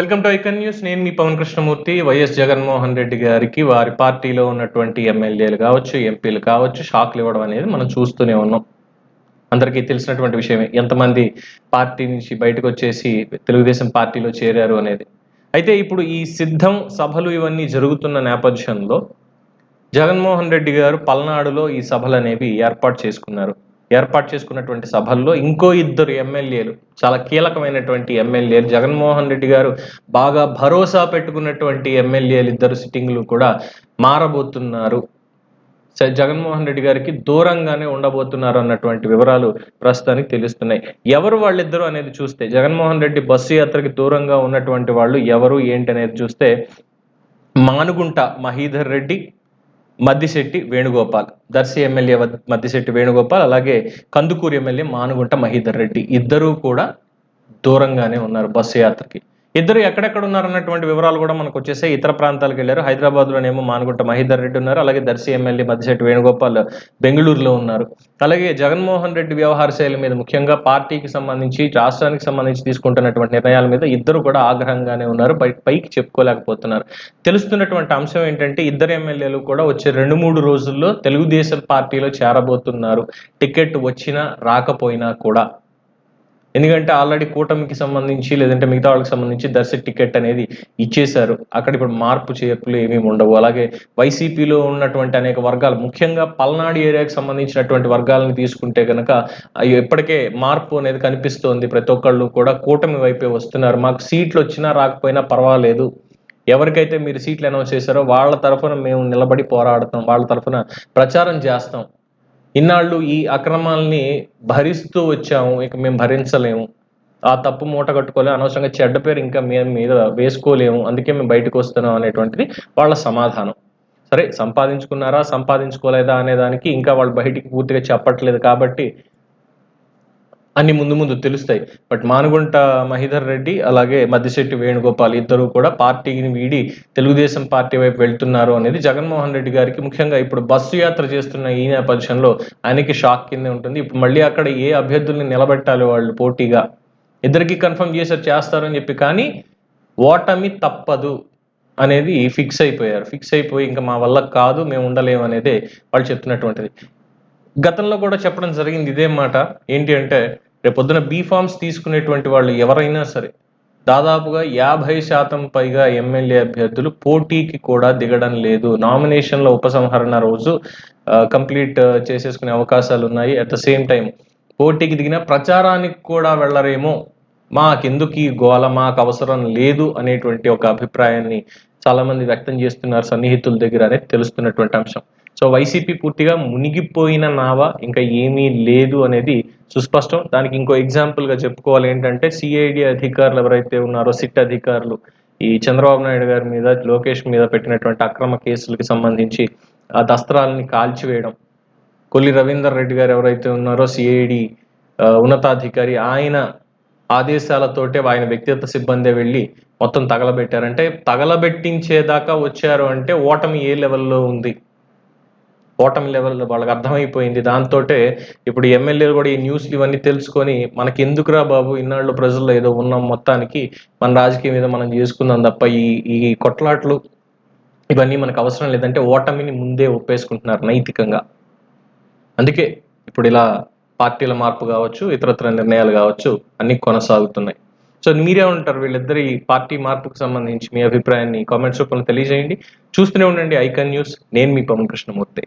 Welcome to icon news. నేను మీ Pawan Krishnamurthy. YS Jaganmohan Reddy గారికి వారి పార్టీలో ఉన్నటువంటి ఎమ్మెల్యేలు కావచ్చు ఎంపీలు కావచ్చు షాక్లు ఇవ్వడం అనేది మనం చూస్తూనే ఉన్నాం. అందరికీ తెలిసినటువంటి విషయమే. ఎంతమంది పార్టీ నుంచి బయటకు వచ్చేసి తెలుగుదేశం పార్టీలో చేరారు అనేది. అయితే ఇప్పుడు ఈ సిద్ధం సభలు ఇవన్నీ జరుగుతున్న నేపథ్యంలో జగన్మోహన్ రెడ్డి గారు పల్నాడులో ఈ సభలు అనేవి ఏర్పాటు చేసుకున్నారు. ఏర్పాటు చేసుకున్నటువంటి సభల్లో ఇంకో ఇద్దరు ఎమ్మెల్యేలు చాలా కీలకమైనటువంటి ఎమ్మెల్యేలు జగన్మోహన్ రెడ్డి గారు బాగా భరోసా పెట్టుకున్నటువంటి ఎమ్మెల్యేలు ఇద్దరు సిట్టింగ్లు కూడా మారబోతున్నారు. జగన్మోహన్ రెడ్డి గారికి దూరంగానే ఉండబోతున్నారు అన్నటువంటి వివరాలు ప్రస్తుతానికి తెలుస్తున్నాయి. ఎవరు వాళ్ళిద్దరూ అనేది చూస్తే జగన్మోహన్ రెడ్డి బస్సు యాత్రకి దూరంగా ఉన్నటువంటి వాళ్ళు ఎవరు ఏంటి అనేది చూస్తే మానుగుంట మహీధర్ రెడ్డి మద్దిశెట్టి వేణుగోపాల్. దర్శి ఎమ్మెల్యే మద్దిశెట్టి వేణుగోపాల్ అలాగే కందుకూరు ఎమ్మెల్యే మానుగుంట మహీధర్ రెడ్డి. ఇద్దరూ కూడా దూరంగానే ఉన్నారు బస్సు యాత్రకి. ఇద్దరు ఎక్కడెక్కడ ఉన్నారన్నటువంటి వివరాలు కూడా మనకు వచ్చేసాయి. ఇతర ప్రాంతాలకు వెళ్ళారు. హైదరాబాద్లోనేమో మానుగుంట మహీధర్ రెడ్డి ఉన్నారు. అలాగే దర్శి ఎమ్మెల్యే మద్దిశెట్టి వేణుగోపాల్ బెంగళూరులో ఉన్నారు. అలాగే జగన్మోహన్ రెడ్డి వ్యవహార శైలి మీద ముఖ్యంగా పార్టీకి సంబంధించి రాష్ట్రానికి సంబంధించి తీసుకుంటున్నటువంటి నిర్ణయాల మీద ఇద్దరు కూడా ఆగ్రహంగానే ఉన్నారు. పైకి చెప్పుకోలేకపోతున్నారు. తెలుస్తున్నటువంటి అంశం ఏంటంటే ఇద్దరు ఎమ్మెల్యేలు కూడా వచ్చే రెండు మూడు రోజుల్లో తెలుగుదేశం పార్టీలో చేరబోతున్నారు. టికెట్ వచ్చినా రాకపోయినా కూడా. ఎందుకంటే ఆల్రెడీ కూటమికి సంబంధించి లేదంటే మిగతా వాళ్ళకి సంబంధించి దర్శ టికెట్ అనేది ఇచ్చేశారు. అక్కడ ఇప్పుడు మార్పు చేర్పులు ఏమీ ఉండవు. అలాగే వైసీపీలో ఉన్నటువంటి అనేక వర్గాలు ముఖ్యంగా పల్నాడు ఏరియాకి సంబంధించినటువంటి వర్గాలను తీసుకుంటే కనుక అవి ఇప్పటికే మార్పు అనేది కనిపిస్తోంది ప్రతి ఒక్కళ్ళు కూడా. కూటమి వైపే వస్తున్నారు. మాకు సీట్లు వచ్చినా రాకపోయినా పర్వాలేదు. ఎవరికైతే మీరు సీట్లు అనౌన్స్ చేశారో వాళ్ళ తరఫున మేము నిలబడి పోరాడతాం. వాళ్ళ తరఫున ప్రచారం చేస్తాం. ఇన్నాళ్ళు ఈ అక్రమాల్ని భరిస్తూ వచ్చాము ఇక మేము భరించలేము. ఆ తప్పు మూట కట్టుకోలేము అనవసరంగా చెడ్డ పేరు ఇంకా మేము మీద వేసుకోలేము అందుకే మేము బయటకు వస్తున్నాం అనేటువంటిది వాళ్ళ సమాధానం. సరే సంపాదించుకున్నారా సంపాదించుకోలేదా అనే దానికి ఇంకా వాళ్ళు బయటికి పూర్తిగా చెప్పట్లేదు కాబట్టి అన్ని ముందు ముందు తెలుస్తాయి. బట్ మానుగుంట మహిధర్ రెడ్డి అలాగే మద్దిశెట్టి వేణుగోపాల్ ఇద్దరు కూడా పార్టీని వీడి తెలుగుదేశం పార్టీ వైపు వెళ్తున్నారు అనేది జగన్మోహన్ రెడ్డి గారికి ముఖ్యంగా ఇప్పుడు బస్సు యాత్ర చేస్తున్న ఈ నేపథ్యంలో ఆయనకి షాక్ కిందే ఉంటుంది. ఇప్పుడు మళ్ళీ అక్కడ ఏ అభ్యర్థుల్ని నిలబెట్టాలి వాళ్ళు పోటీగా? ఇద్దరికి కన్ఫర్మ్ చేశారు చేస్తారని చెప్పి కానీ ఓటమి తప్పదు అనేది ఫిక్స్ అయిపోయారు. ఫిక్స్ అయిపోయి ఇంకా మా వల్ల కాదు మేము ఉండలేము అనేది వాళ్ళు చెప్తున్నటువంటిది. గతంలో కూడా చెప్పడం జరిగింది ఇదే మాట. ఏంటి అంటే రేపు పొద్దున బిఫార్మ్స్ తీసుకునేటువంటి వాళ్ళు ఎవరైనా సరే దాదాపుగా యాభై శాతం పైగా ఎమ్మెల్యే అభ్యర్థులు పోటీకి కూడా దిగడం లేదు. నామినేషన్ల ఉపసంహరణ రోజు కంప్లీట్ చేసేసుకునే అవకాశాలు ఉన్నాయి. అట్ ద సేమ్ టైం పోటీకి దిగిన ప్రచారానికి కూడా వెళ్ళరేమో. మాకెందుకు ఈ గోల? మాకు అవసరం లేదు అనేటువంటి ఒక అభిప్రాయాన్ని చాలా మంది వ్యక్తం చేస్తున్నారు సన్నిహితుల దగ్గర అనేది తెలుస్తున్నటువంటి అంశం. సో వైసీపీ పూర్తిగా మునిగిపోయిన నావ ఇంకా ఏమీ లేదు అనేది సుస్పష్టం. దానికి ఇంకో ఎగ్జాంపుల్గా చెప్పుకోవాలి ఏంటంటే సిఐడి అధికారులు ఎవరైతే ఉన్నారో సిట్ అధికారులు ఈ చంద్రబాబు నాయుడు గారి మీద లోకేష్ మీద పెట్టినటువంటి అక్రమ కేసులకి సంబంధించి ఆ దస్త్రాలని కాల్చివేయడం. కొల్లి రవీందర్ రెడ్డి గారు ఎవరైతే ఉన్నారో సిఐడి ఉన్నతాధికారి ఆయన ఆదేశాలతోటే ఆయన వ్యక్తిగత సిబ్బందే వెళ్ళి మొత్తం తగలబెట్టారంటే తగలబెట్టించేదాకా వచ్చారు అంటే ఓటమి ఏ లెవెల్లో ఉంది? ఓటమి లెవెల్ వాళ్ళకి అర్థమైపోయింది. దాంతో ఇప్పుడు ఎమ్మెల్యేలు కూడా ఈ న్యూస్లు ఇవన్నీ తెలుసుకొని మనకి ఎందుకురా బాబు ఇన్నాళ్ళు ప్రజల్లో ఏదో ఉన్నాం మొత్తానికి మన రాజకీయం మీద మనం చేసుకుందాం తప్ప ఈ ఈ కొట్లాట్లు ఇవన్నీ మనకు అవసరం లేదంటే ఓటమిని ముందే ఒప్పేసుకుంటున్నారు నైతికంగా. అందుకే ఇప్పుడు ఇలా పార్టీల మార్పు కావచ్చు ఇతరత్ర నిర్ణయాలు కావచ్చు అన్ని కొనసాగుతున్నాయి. సో మీరే ఉంటారు వీళ్ళిద్దరి పార్టీ మార్పుకు సంబంధించి మీ అభిప్రాయాన్ని కామెంట్స్ రూపంలో తెలియజేయండి. చూస్తూనే ఉండండి ఐకన్ న్యూస్. నేను మీ పవన్ కృష్ణమూర్తి.